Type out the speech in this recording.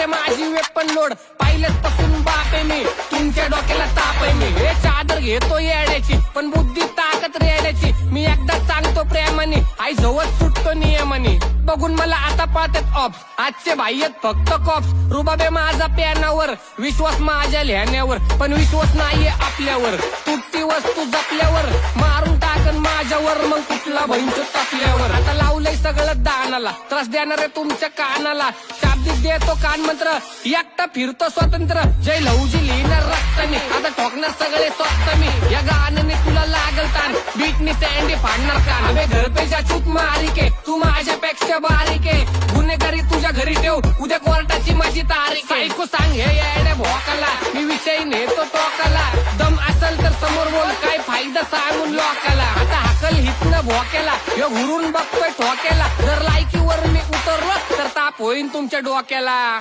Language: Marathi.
रे माझी वेपन लोड. पाहिलेच पासून बाप आहे मी. तुमच्या डोक्याला ताप आहे मी. हे चादर घेतो येड्याची पण बुद्धी ताकद रेड्याची मी एकदा सांगतो प्रेमाने आई जवळ सुटतो नियमाने. बघून मला आता पाहतात ऑप्स आजचे भाई फक्त कॉप्स रुबाबे माझा प्यानावर विश्वास माझ्या लिहाण्यावर. पण विश्वास नाहीये आपल्यावर. तुटती वस्तू जपल्यावर मारून टाकन माझ्यावर. मग कुठला भैंचो तापल्यावर. आता लावलंय सगळं दानाला. त्रास देणार आहे तुमच्या कानाला. शाब्दिक देतो कान मंत्र. एकटा फिरतो स्वतंत्र जय लहूजी लिहिणार रक्ताने आता ठोकणार सगळे स्वस्त मी या गाण्याने तुला लागल तान बीटनी सँडी फाडणार कान. अबे घर चूक मारिके. तू माझ्यापेक्षा पेक्षा आहे गुन्हेगारी तुझ्या घरी ठेव. उद्या कोर्टाची माझी तारीख. आहे. ऐकू सांग हे येणे भोकाला. मी विषय नेतो टोकाला. दम असेल तर समोर बोल. काय फायदा सांगून लोकाला. आता हकल हितनं भोकेला हे घुरून बघतोय ठोकेला जर ताप होईन तुमच्या डोक्याला.